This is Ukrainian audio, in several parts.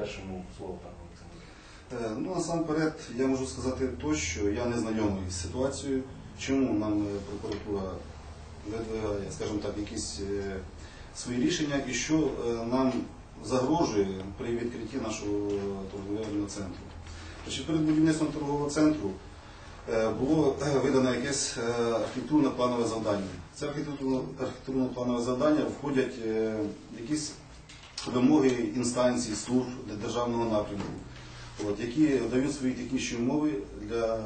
першому слово пане Олександр. Е, Ну, насамперед, я можу сказати то, що я не знайомий з ситуацією, чому нам е, прокуратура видвигає, скажімо так, якісь е, свої рішення і що нам загрожує при відкритті нашого торговельного центру. Перед будівництвом торгового центру було видано якесь архітектурно-планове завдання. Це архітектурно- архітектурно-планове завдання входять якісь вимоги інстанцій, служб для державного напрямку, от, які дають свої технічні умови для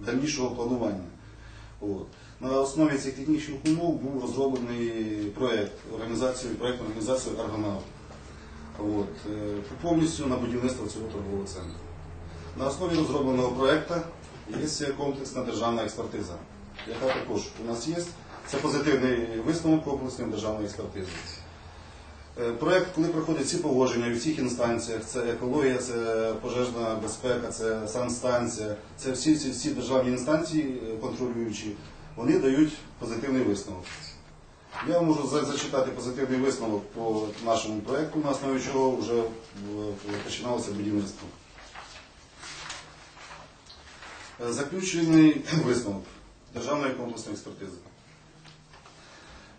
дальнішого планування. От. На основі цих технічних умов був розроблений проєкт організації, проєкт організації Аргонавт. От, е, повністю на будівництво цього торгового центру. На основі розробленого проєкту є комплексна державна експертиза, яка також у нас є. Це позитивний висновок комплексної державної експертизи. Е, Проект, коли проходять всі погодження у всіх інстанціях, це екологія, це пожежна безпека, це санстанція, це всі, всі, всі державні інстанції е, контролюючі, вони дають позитивний висновок. Я можу зачитати позитивний висновок по нашому проекту, на основі чого вже е, починалося будівництво. Заключений висновок Державної комплексної експертизи.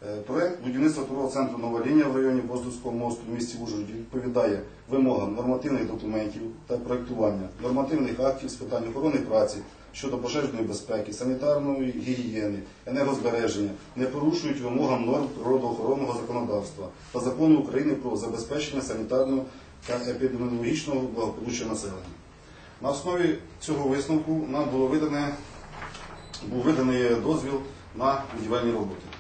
Е, Проект будівництва торгового центру Нова лінія в районі Воздухського мосту в місті Ужгороді відповідає вимогам нормативних документів та проектування, нормативних актів з питань охорони праці щодо пожежної безпеки, санітарної гігієни, енергозбереження, не порушують вимогам норм природоохоронного законодавства та закону України про забезпечення санітарного та епідеміологічного благополуччя населення. На основі цього висновку нам було видане, був виданий дозвіл на будівельні роботи.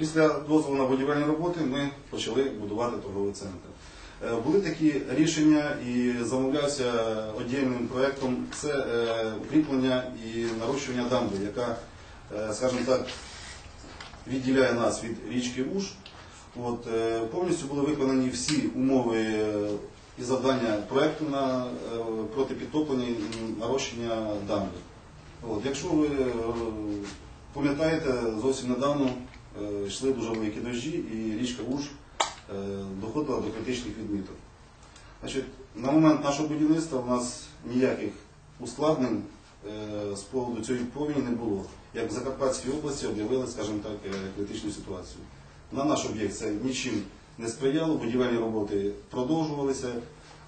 Після дозволу на будівельні роботи ми почали будувати торговий центр. Е, Були такі рішення і замовлявся одільним проєктом це е, укріплення і нарощування дамби, яка, е, скажімо так, відділяє нас від річки Уж. От, повністю були виконані всі умови і завдання проєкту на протипідтоплення і нарощення дамби. От, якщо ви пам'ятаєте, зовсім недавно йшли дуже великі дощі і річка Уж е, доходила до критичних відміток. Значить, на момент нашого будівництва у нас ніяких ускладнень е, з поводу цієї повені не було. Як в Закарпатській області об'явили, скажімо так, е, критичну ситуацію. На наш об'єкт це нічим не сприяло, будівельні роботи продовжувалися.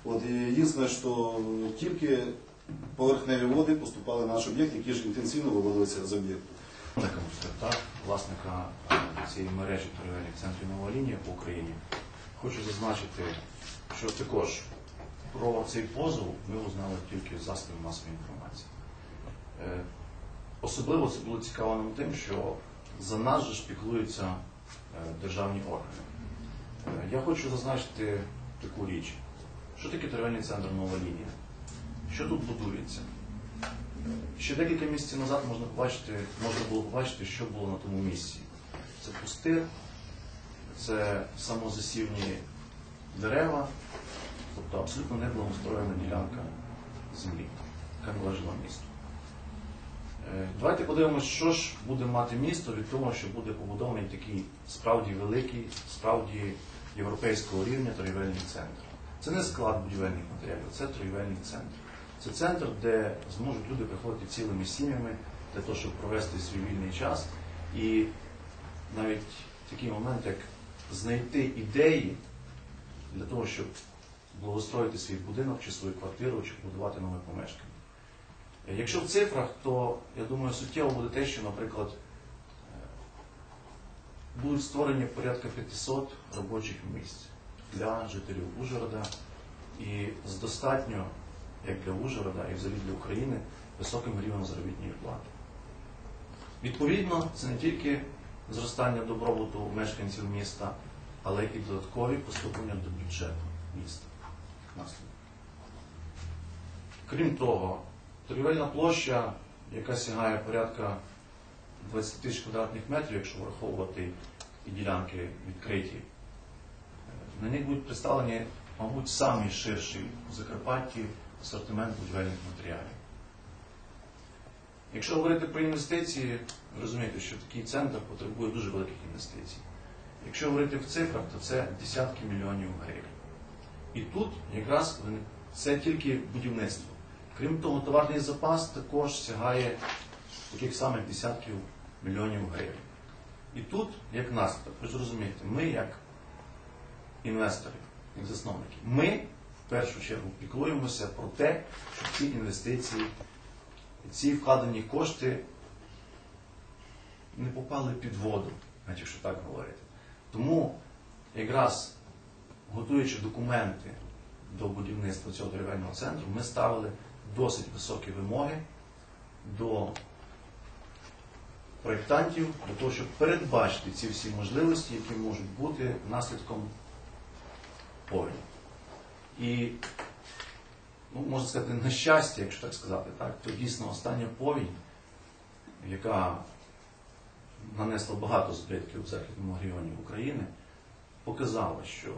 От, єдине, що тільки поверхневі води поступали на наш об'єкт, які ж інтенсивно виводилися з об'єкту. Власника е, цієї мережі торговельних центрів нова лінія по Україні. Хочу зазначити, що також про цей позов ми узнали тільки з засобів масової інформації. Е, Особливо це було цікаво тим, що за нас же ж піклуються е, державні органи. Я хочу зазначити таку річ. Що таке торговельний центр нова лінія? Що тут будується? Ще декілька місяців назад можна побачити, можна було побачити, що було на тому місці. Це пустир, це самозасівні дерева, тобто абсолютно неблагоустроєна ділянка землі, яка належала місту. Е, Давайте подивимося, що ж буде мати місто від того, що буде побудований такий справді великий, справді європейського рівня торгівельний центр. Це не склад будівельних матеріалів, це торгівельний центр. Це центр, де зможуть люди приходити цілими сім'ями для того, щоб провести свій вільний час. І навіть такий момент, як знайти ідеї для того, щоб благоустроїти свій будинок чи свою квартиру, чи побудувати нове помешкання. Якщо в цифрах, то я думаю, суттєво буде те, що, наприклад, е, будуть створені порядка 500 робочих місць для жителів Ужгорода і з достатньо, як для Ужгорода і взагалі для України, високим рівнем заробітної плати. Відповідно, це не тільки зростання добробуту мешканців міста, але і додаткові поступлення до бюджету міста. Наслідок. Крім того, торгівельна площа, яка сягає порядка 20 тисяч квадратних метрів, якщо враховувати і ділянки відкриті, е, на них будуть представлені, мабуть, самий ширший у Закарпатті асортимент будівельних матеріалів. Якщо говорити про інвестиції, розумієте, що такий центр потребує дуже великих інвестицій. Якщо говорити в цифрах, то це десятки мільйонів гривень. І тут якраз це тільки будівництво. Крім того, товарний запас також сягає таких самих десятків мільйонів гривень. І тут, як наслідок, ви ж розумієте, ми як інвестори, як засновники, ми першу чергу піклуємося про те, щоб ці інвестиції, ці вкладені кошти не попали під воду, якщо так говорити. Тому якраз готуючи документи до будівництва цього торгівельного центру, ми ставили досить високі вимоги до проєктантів для того, щоб передбачити ці всі можливості, які можуть бути наслідком повені. І, ну, можна сказати, на щастя, якщо так сказати, так, то дійсно остання повінь, яка нанесла багато збитків в західному регіоні України, показала, що